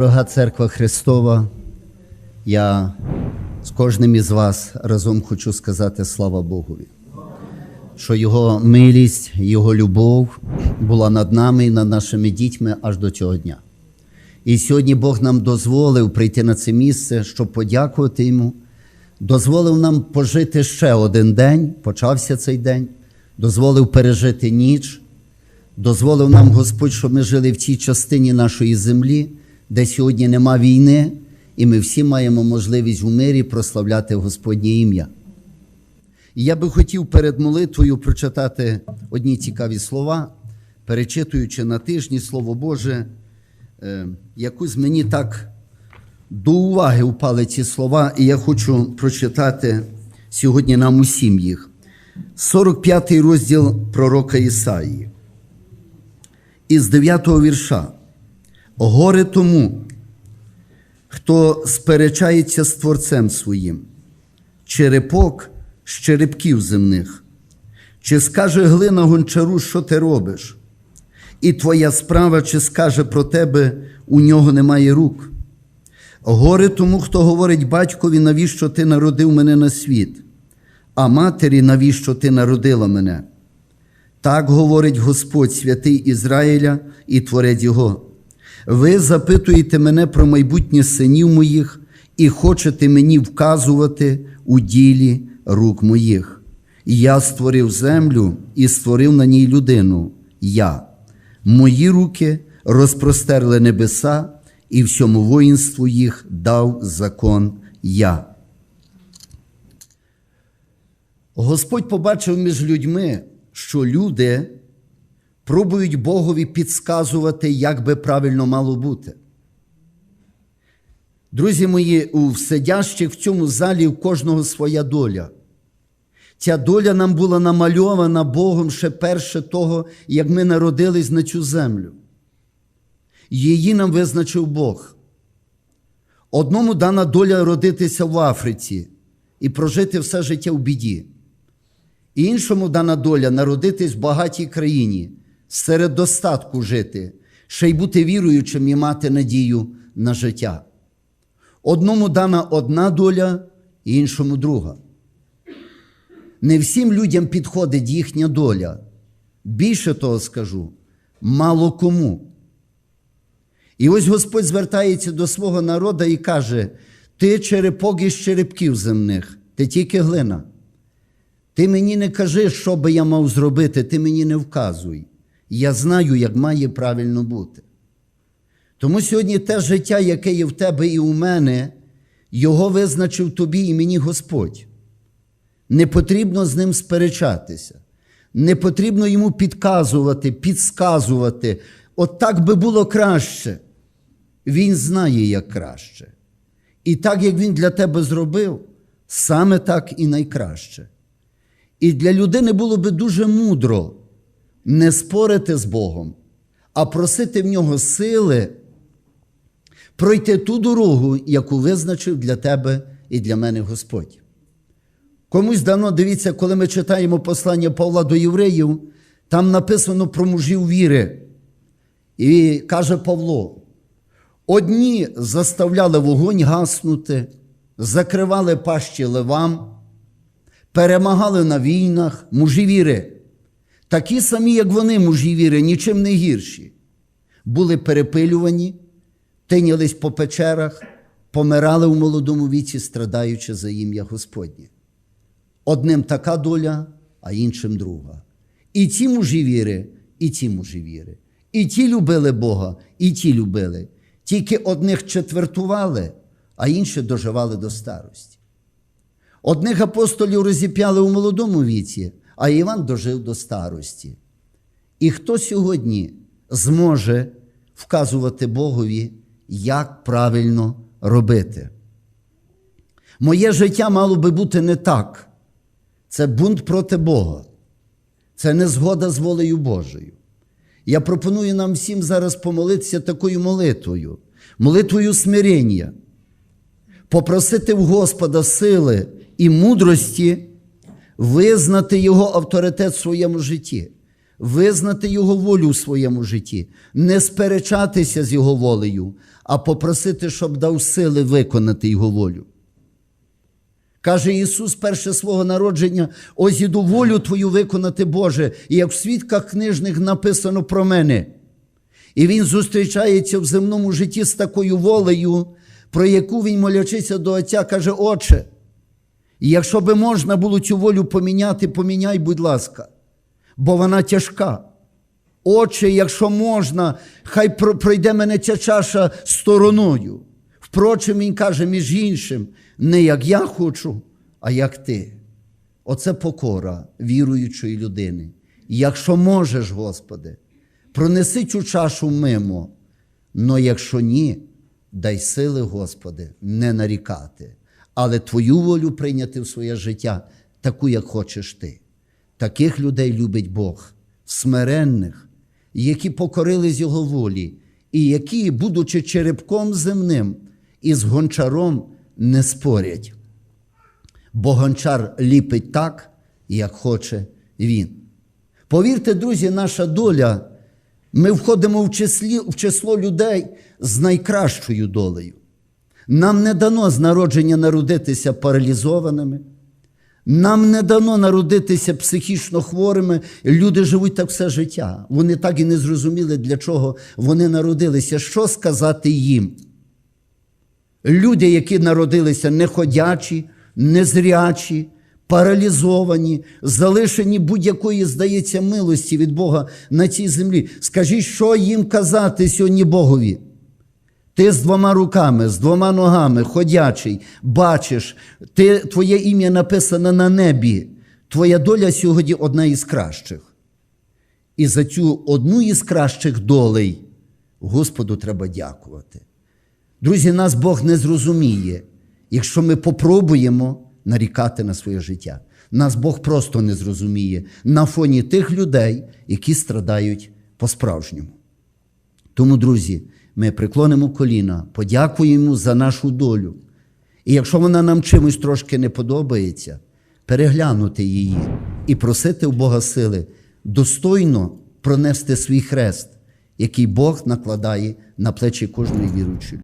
Дорога церква Христова, я з кожним із вас разом хочу сказати слава Богові, що Його милість, Його любов була над нами і над нашими дітьми аж до цього дня. І сьогодні Бог нам дозволив прийти на це місце, щоб подякувати Йому, дозволив нам пожити ще один день, почався цей день, дозволив пережити ніч, дозволив нам Господь, щоб ми жили в цій частині нашої землі, де сьогодні нема війни, і ми всі маємо можливість у мирі прославляти Господнє ім'я. І я би хотів перед молитвою прочитати одні цікаві слова, перечитуючи на тижні Слово Боже, е, якось мені так до уваги впали ці слова, і я хочу прочитати сьогодні нам усім їх. 45 розділ пророка Ісаї. Із 9 вірша. Горе тому, хто сперечається з Творцем своїм, черепок з черепків земних, чи скаже глина гончару, що ти робиш, і твоя справа, чи скаже про тебе, у нього немає рук. Горе тому, хто говорить батькові, навіщо ти народив мене на світ, а матері, навіщо ти народила мене. Так говорить Господь святий Ізраїля і творець його. Ви запитуєте мене про майбутнє синів моїх і хочете мені вказувати у ділі рук моїх. Я створив землю і створив на ній людину. Я. Мої руки розпростерли небеса, і всьому воїнству їх дав закон я. Господь побачив між людьми, що люди пробують Богові підсказувати, як би правильно мало бути. Друзі мої, у сидящих в цьому залі у кожного своя доля. Ця доля нам була намальована Богом ще перше того, як ми народились на цю землю. Її нам визначив Бог. Одному дана доля родитися в Африці і прожити все життя в біді. Іншому дана доля народитись в багатій країні, серед достатку жити, ще й бути віруючим і мати надію на життя. Одному дана одна доля, іншому друга. Не всім людям підходить їхня доля. Більше того скажу, мало кому. І ось Господь звертається до свого народу і каже: Ти черепок із черепків земних, ти тільки глина. Ти мені не кажи, що би я мав зробити, ти мені не вказуй. Я знаю, як має правильно бути. Тому сьогодні те життя, яке є в тебе і у мене, його визначив тобі і мені Господь. Не потрібно з ним сперечатися, не потрібно йому підказувати, підсказувати. От так би було краще. Він знає, як краще. І так, як він для тебе зробив, саме так і найкраще. І для людини було би дуже мудро не спорити з Богом, а просити в нього сили пройти ту дорогу, яку визначив для тебе і для мене Господь. Комусь дано, дивіться, коли ми читаємо послання Павла до євреїв, там написано про мужів віри. І каже Павло: одні заставляли вогонь гаснути, закривали пащі левам, перемагали на війнах мужі віри. Такі самі, як вони, мужі віри, нічим не гірші. Були перепилювані, тинялись по печерах, помирали в молодому віці, страдаючи за ім'я Господнє. Одним така доля, а іншим друга. І ті мужі віри, і ті мужі віри. І ті любили Бога, і ті любили. Тільки одних четвертували, а інші доживали до старості. Одних апостолів розіп'яли у молодому віці, а Іван дожив до старості. І хто сьогодні зможе вказувати Богові, як правильно робити? Моє життя мало би бути не так. Це бунт проти Бога. Це не згода з волею Божою. Я пропоную нам всім зараз помолитися такою молитвою, молитвою смирення, попросити в Господа сили і мудрості визнати Його авторитет в своєму житті, визнати Його волю у своєму житті, не сперечатися з Його волею, а попросити, щоб дав сили виконати Його волю. Каже Ісус перше свого народження: ось іду волю Твою виконати, Боже, і як в свідках книжних написано про мене. І Він зустрічається в земному житті з такою волею, про яку він, молячися до Отця, каже, Отче, і якщо би можна було цю волю поміняти, поміняй, будь ласка, бо вона тяжка. Отче, якщо можна, хай пройде мене ця чаша стороною. Впрочем, він каже, між іншим, не як я хочу, а як ти. Оце покора віруючої людини. Якщо можеш, Господи, пронеси цю чашу мимо, но якщо ні, дай сили, Господи, не нарікати, але Твою волю прийняти в своє життя, таку, як хочеш ти. Таких людей любить Бог, смиренних, які покорились Його волі, і які, будучи черепком земним і з гончаром, не спорять. Бо гончар ліпить так, як хоче він. Повірте, друзі, наша доля, ми входимо в, числі, в число людей з найкращою долею. Нам не дано з народження народитися паралізованими. Нам не дано народитися психічно хворими. Люди живуть так все життя. Вони так і не зрозуміли, для чого вони народилися. Що сказати їм? Люди, які народилися неходячі, незрячі, паралізовані, залишені будь-якої, здається, милості від Бога на цій землі. Скажіть, що їм казати сьогодні Богові? Ти з двома руками, з двома ногами, ходячий, бачиш, ти, твоє ім'я написане на небі. Твоя доля сьогодні одна із кращих. І за цю одну із кращих долей Господу треба дякувати. Друзі, нас Бог не зрозуміє, якщо ми попробуємо нарікати на своє життя. Нас Бог просто не зрозуміє на фоні тих людей, які страдають по-справжньому. Тому, друзі, ми преклонимо коліна, подякуємо за нашу долю. І якщо вона нам чимось трошки не подобається, переглянути її і просити у Бога сили достойно пронести свій хрест, який Бог накладає на плечі кожної віруючої.